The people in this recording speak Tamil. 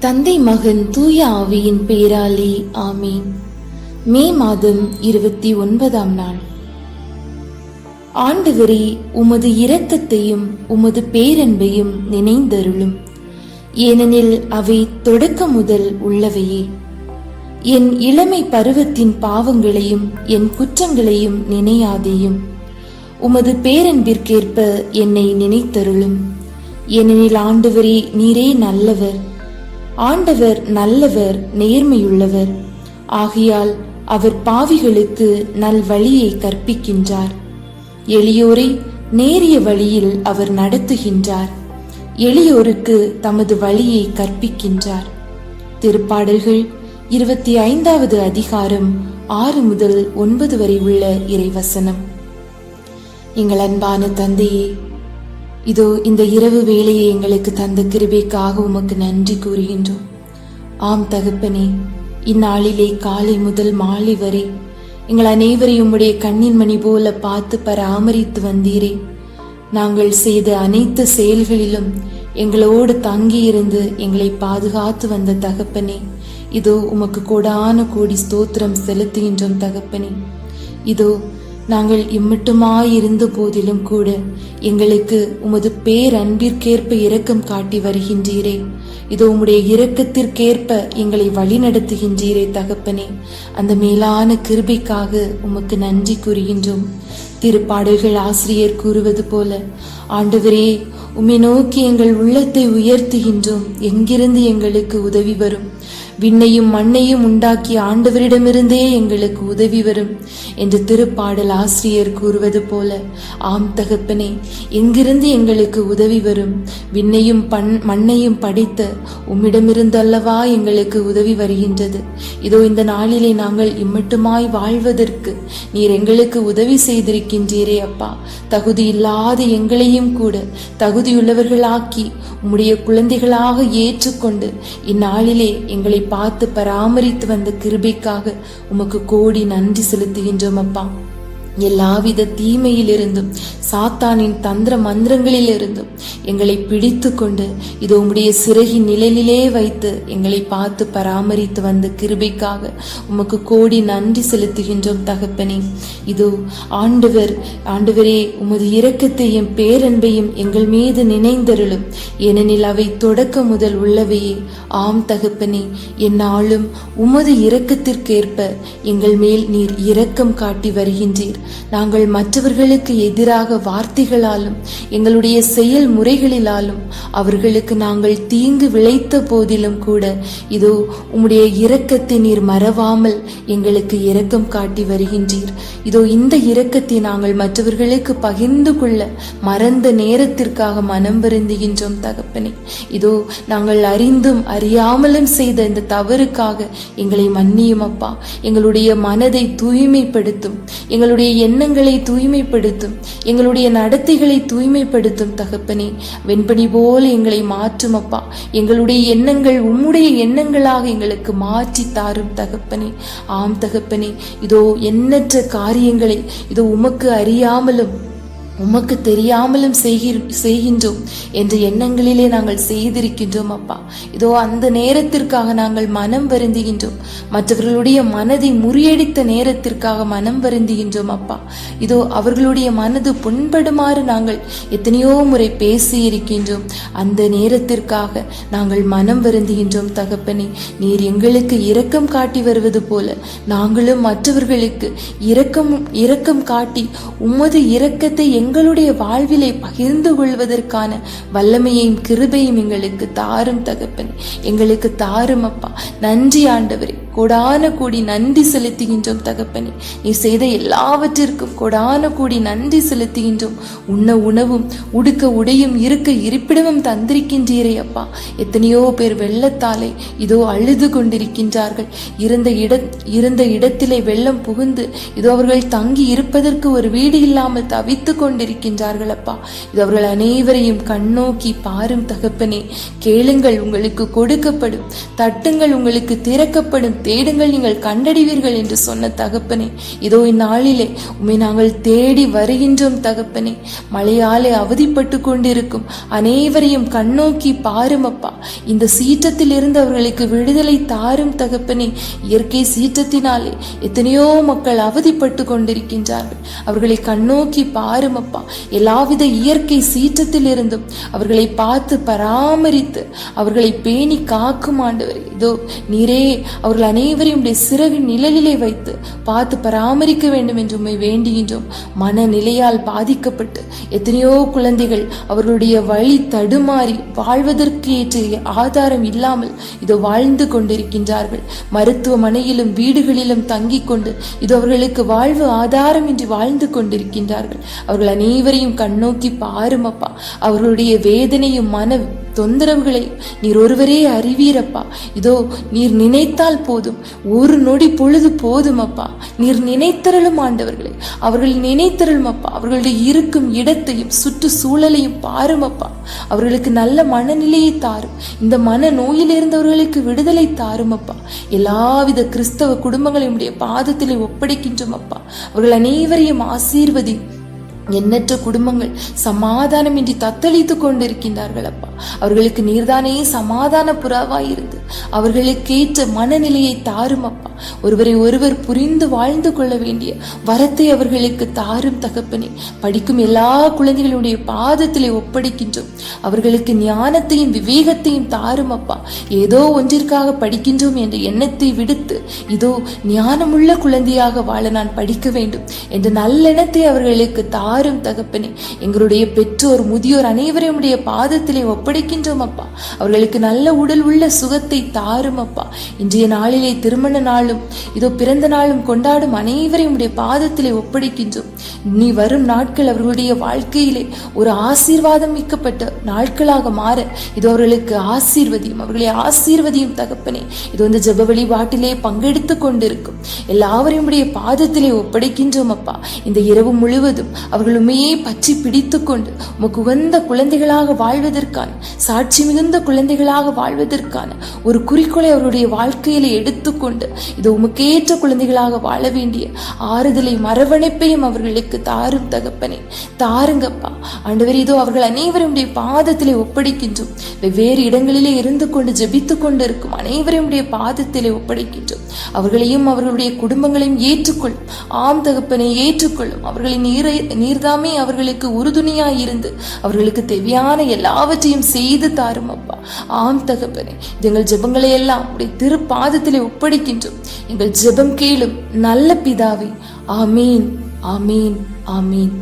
தந்தை மகன் தூய ஆவியின் பேராலே ஆமீன். மே மாதம் இருபத்தி ஒன்பதாம் நாள். ஆண்டவரே உமது இரக்கத்தையும் உமது பேரன்பையும் நினைந்தருளும். ஏனெனில் அவை தொடக்க முதல் உள்ளவையே. என் இளமை பருவத்தின் பாவங்களையும் என் குற்றங்களையும் நினையாதேயும். உமது பேரன்பிற்கேற்ப என்னை நினைத்தருளும். ஏனெனில் ஆண்டவரே நீரே நல்லவர். ஆண்டவர் நல்லவர் நேர்மையுள்ளவர். ஆகையால் அவர் பாவிகளுக்கு நல் வழியை கற்பிக்கின்றார். எளியோரை நேரிய வழியில் அவர் நடத்துகின்றார். எளியோருக்கு தமது வழியை கற்பிக்கின்றார். திருப்பாடல்கள் இருபத்தி ஐந்தாவது அதிகாரம் ஆறு முதல் ஒன்பது வரை உள்ள இறைவசனம். எங்கள் அன்பான தந்தையே இதோ இந்த இரவு வேலையை எங்களுக்கு தந்த கிருபைக்காக உமக்கு நன்றி கூறுகின்றோம். ஆம் தகப்பனே இந்நாளிலே காலை முதல் மாலை வரை எங்கள் அனைவரையும் உம்முடைய கண்ணின் மணி போல பார்த்து பராமரித்து வந்தீரே. நாங்கள் செய்த அனைத்து செயல்களிலும் எங்களோடு தங்கியிருந்து எங்களை பாதுகாத்து வந்த தகப்பனே இதோ உமக்கு கோடான கோடி ஸ்தோத்திரம் செலுத்துகின்றோம் தகப்பனே. இதோ நாங்கள் இம்மட்டுமாயிருந்த போதிலும் கூட எங்களுக்கு உமது பேரன்பிற்கேற்ப இரக்கம் காட்டி வருகின்றீரே. இதோ உம்முடைய இரக்கத்திற்கேற்ப எங்களை வழிநடத்துகின்றீரே தகப்பனே. அந்த மேலான கிருபைக்காக உமக்கு நன்றி கூறுகின்றோம். திருப்பாடல்கள் ஆசிரியர் கூறுவது போல ஆண்டவரே உம்மை நோக்கி எங்கள் உள்ளத்தை உயர்த்துகின்றோம். எங்கிருந்து எங்களுக்கு உதவி வரும்? விண்ணையும் மண்ணையும் உண்டாக்கி ஆண்டவரிடமிருந்தே எங்களுக்கு உதவி வரும் என்று திருப்பாடல் ஆசிரியர் கூறுவது போல ஆம் தகப்பனே எங்கிருந்து எங்களுக்கு உதவி வரும்? விண்ணையும் பண் மண்ணையும் படித்த உம்மிடமிருந்து அல்லவா எங்களுக்கு உதவி வருகின்றது? இதோ இந்த நாளிலே நாங்கள் இம்மட்டுமாய் வாழ்வதற்கு நீர் எங்களுக்கு உதவி செய்திருக்கின்றீரே அப்பா. தகுதி இல்லாத எங்களையும் கூட தகுதியுள்ளவர்களாக்கி உம்முடைய குழந்தைகளாக ஏற்றுக்கொண்டு இந்நாளிலே எங்களை பார்த்து பராமரித்து வந்த கிருபைக்காக உமக்கு கோடி நன்றி செலுத்துகின்றோம் அப்பா. எல்லாவித தீமையிலிருந்தும் சாத்தானின் தந்திர மந்திரங்களிலிருந்தும் எங்களை பிடித்து கொண்டு இது உம்முடைய சிறகின் நிழலிலே வைத்து எங்களை பார்த்து பராமரித்து வந்த கிருபைக்காக உமக்கு கோடி நன்றி செலுத்துகின்றோம் தகப்பனே. இதோ ஆண்டவர் ஆண்டவரே உமது இரக்கத்தையும் பேரன்பையும் எங்கள் மீது நினைந்தருளும். ஏனெனில் அவை தொடக்க முதல் உள்ளவையே. ஆம் தகப்பனே என்னாலும் உமது இரக்கத்திற்கேற்ப எங்கள் மேல் நீர் இரக்கம் காட்டி வருகின்றீர். நாங்கள் மற்றவர்களுக்கு எதிராக வார்த்தைகளாலும் எங்களுடைய செயல் முறைகளிலாலும் அவர்களுக்கு நாங்கள் தீங்கு விளைத்த போதிலும் கூட இதோ உம்முடைய இரக்கத்தை நீர் மறவாமல் எங்களுக்கு இரக்கம் காட்டி வருகின்றீர். இதோ இந்த இரக்கத்தை நாங்கள் மற்றவர்களுக்கு பகிர்ந்து கொள்ள மறந்த நேரத்திற்காக மனம் வருந்துகின்றோம் தகப்பனே. இதோ நாங்கள் அறிந்தும் அறியாமலும் செய்த இந்த தவறுக்காக எங்களை மன்னியும் அப்பா. எங்களுடைய மனதை தூய்மைப்படுத்தும். எங்களுடைய எண்ணங்களை தூய்மைப்படுத்தும் எங்களுடைய நடத்தைகளை தூய்மைப்படுத்தும் தகப்பனே. வெண்பனி போல் எங்களை மாற்றும் அப்பா. எங்களுடைய எண்ணங்கள் உம்முடைய எண்ணங்களாக எங்களுக்கு மாற்றி தாரும் தகப்பனே. ஆம் தகப்பனே இதோ எண்ணற்ற காரியங்களை இதோ உமக்கு அறியாமலும் உமக்கு தெரியாமலும் செய்கிற செய்கின்றோம் என்ற எண்ணங்களிலே நாங்கள் செய்திருக்கின்றோம் அப்பா. இதோ அந்த நேரத்திற்காக நாங்கள் மனம் வருந்துகின்றோம். மற்றவர்களுடைய மனதை முறியடித்த நேரத்திற்காக மனம் வருந்துகின்றோம் அப்பா. இதோ அவர்களுடைய மனது புண்படுமாறு நாங்கள் எத்தனையோ முறை பேசி இருக்கின்றோம் அந்த நேரத்திற்காக நாங்கள் மனம் வருந்துகின்றோம் தகப்பனே. நீர் எங்களுக்கு இரக்கம் காட்டி வருவது போல நாங்களும் மற்றவர்களுக்கு இரக்கம் இரக்கம் காட்டி உமது இரக்கத்தை எங்களுடைய வாழ்விலை பகிர்ந்து கொள்வதற்கான வல்லமையையும் கிருபையும் எங்களுக்கு தாரும் தகப்பன். எங்களுக்கு தாரும் அப்பா. நன்றி ஆண்டவரே. கொடான கூடி நன்றி செலுத்துகின்றோம் தகப்பனே. நீ செய்த எல்லாவற்றிற்கும் கொடான கூடி நன்றி செலுத்துகின்றோம். உண்ண உணவும் உடுக்க உடையும் இருக்க இருப்பிடமும் தந்திருக்கின்றீரே அப்பா. எத்தனையோ பேர் வெள்ளத்தாலே இதோ அழுது கொண்டிருக்கின்றார்கள். இருந்த இட இருந்த இடத்திலே வெள்ளம் புகுந்து இதோ அவர்கள் தங்கி இருப்பதற்கு ஒரு வீடு இல்லாமல் தவித்து கொண்டிருக்கின்றார்கள் அப்பா. இது அவர்கள் அனைவரையும் கண்ணோக்கி பாரும் தகப்பனே. கேளுங்கள் உங்களுக்கு கொடுக்கப்படும் தட்டுங்கள் உங்களுக்கு திறக்கப்படும் தேடுங்கள் நீங்கள் கண்டடைவீர்கள் என்று சொன்ன தகப்பனே. இதோ இந்நாளிலே உம்மை நாங்கள் தேடி வருகின்றோம் தகப்பனே. மழையாலே அவதிப்பட்டு கொண்டிருக்கும். அனைவரையும் கண்ணோக்கி பாருமப்பா. இந்த சீற்றத்தில் இருந்து அவர்களுக்கு விடுதலை தாரும் தகப்பனே. இயற்கை சீற்றத்தினாலே எத்தனையோ மக்கள் அவதிப்பட்டு கொண்டிருக்கின்றார்கள். அவர்களை கண்ணோக்கி பாருமப்பா. எல்லாவித இயற்கை சீற்றத்தில் இருந்தும் அவர்களை பார்த்து பராமரித்து அவர்களை பேணி காக்கும் ஆண்டவர். இதோ நீரே அவர்கள் அனைவரையும் சிறகின் நிழலிலே வைத்து பார்த்து பராமரிக்க வேண்டும் என்று உண்மை வேண்டுகின்றோம். மனநிலையால் பாதிக்கப்பட்டு எத்தனையோ குழந்தைகள் அவர்களுடைய வழி தடுமாறி வாழ்வதற்கு ஏற்ற ஆதாரம் இல்லாமல் இதோ வாழ்ந்து கொண்டிருக்கின்றார்கள். மருத்துவமனையிலும் வீடுகளிலும் தங்கிக் கொண்டு இது அவர்களுக்கு வாழ்வு ஆதாரம் இன்றி வாழ்ந்து கொண்டிருக்கின்றார்கள். அவர்கள் அனைவரையும் கண்ணோக்கி பாருமப்பா. அவர்களுடைய வேதனையும் மன தொந்தரவுகளை நீர் ஒருவரே அறிவீரப்பா. இதோ நீர் நினைத்தால் போதும். ஒரு நொடி பொழுது போதும் அப்பா நீர் நினைத்தருளும் ஆண்டவர்களே. அவர்கள் நினைத்தருளும் அப்பா அவர்களுடைய இருக்கும் இடத்தையும் சுற்று சூழலையும் பாரும் அப்பா அவர்களுக்கு நல்ல மனநிலையை தாரும். இந்த மன நோயில் இருந்தவர்களுக்கு விடுதலை தாரும் அப்பா எல்லாவித கிறிஸ்தவ குடும்பங்களையும் உடைய பாதத்திலே ஒப்படைக்கின்றோம் அப்பா அவர்கள் அனைவரையும் ஆசீர்வதி எண்ணற்ற குடும்பங்கள் சமாதானமின்றி தத்தளித்து கொண்டிருக்கின்றார்கள் அப்பா அவர்களுக்கு நீர்தானே சமாதான புறாவாயிருந்து அவர்களுக்கேற்ற மனநிலையை தாரும் அப்பா ஒருவரை ஒருவர் புரிந்து வாழ்ந்து கொள்ள வேண்டிய வரத்தை அவர்களுக்கு தாரும் தகப்பனே. படிக்கும் எல்லா குழந்தைகளுடைய பாதத்திலே ஒப்படைக்கின்றோம். அவர்களுக்கு ஞானத்தையும் விவேகத்தையும் தாரும் அப்பா ஏதோ ஒன்றிற்காக படிக்கின்றோம் என்ற எண்ணத்தை விடுத்து இதோ ஞானமுள்ள குழந்தையாக வாழ நான் படிக்க வேண்டும் என்ற நல்லெண்ணத்தை அவர்களுக்கு தாரும் தகப்பனே. எங்களுடைய பெற்றோர் முதியோர் அனைவரையும் உடைய பாதத்திலே ஒப்படைக்கின்றோம் அப்பா. அவர்களுக்கு நல்ல உடல் உள்ள சுகத்தை தாரும் அப்பா. இன்றைய நாளிலே திருமண நாளும் இதோ பிறந்த நாளும் கொண்டாடும் அனைவரையும் உடைய பாதத்திலே ஒப்படைக்கின்றோம். நீ வரும் நாட்கள் அவர்களுடைய வாழ்க்கையிலே ஒரு ஆசீர்வாதம் மிக்கப்பட்ட நாட்களாக மாற இது அவர்களுக்கு ஆசீர்வதியும் அவர்களை ஆசீர்வதியும் தகப்பனே. இது வந்து ஜப வழிபாட்டிலே பங்கெடுத்து கொண்டிருக்கும். எல்லாவரையும் உடைய பாதத்திலே ஒப்படைக்கின்றோம் அப்பா. இந்த இரவு முழுவதும் அவர்கள் உண்மையே பற்றி பிடித்து கொண்டு உமக்கு உகந்த குழந்தைகளாக வாழ்வதற்கான சாட்சி மிகுந்த குழந்தைகளாக வாழ்வதற்கான ஒரு குறிக்கோளை அவருடைய வாழ்க்கையில எடுத்துக்கொண்டு இது உமக்கேற்ற குழந்தைகளாக வாழ வேண்டிய ஆறுதலை மரவணைப்பையும் அவர்களுக்கு தாரும் தகப்பனே. தாருங்கப்பா ஆண்டவர் இதோ அவர்கள் அனைவரும் உடைய பாதத்திலே ஒப்படைக்கின்றோம் வெவ்வேறு இடங்களிலே இருந்து கொண்டு ஜெபித்து கொண்டு இருக்கும் அனைவரும் உடைய பாதத்திலே ஒப்படைக்கின்றோம். அவர்களையும் அவர்களுடைய குடும்பங்களையும் ஏற்றுக்கொள்ளும் ஆம் தகப்பனை ஏற்றுக்கொள்ளும் அவர்களின் நீரை நீர்தாமே அவர்களுக்கு உறுதுணையாய் இருந்து அவர்களுக்கு தேவையான எல்லாவற்றையும் செய்து தாரும் அப்பா. ஆம் தகப்பனே எங்கள் ஜெபங்களை எல்லாம் உடைய திருப்பாதத்திலே ஒப்படைக்கின்றோம். எங்கள் ஜெபம் கேளும் நல்ல பிதாவே. ஆமீன் ஆமீன் ஆமீன்.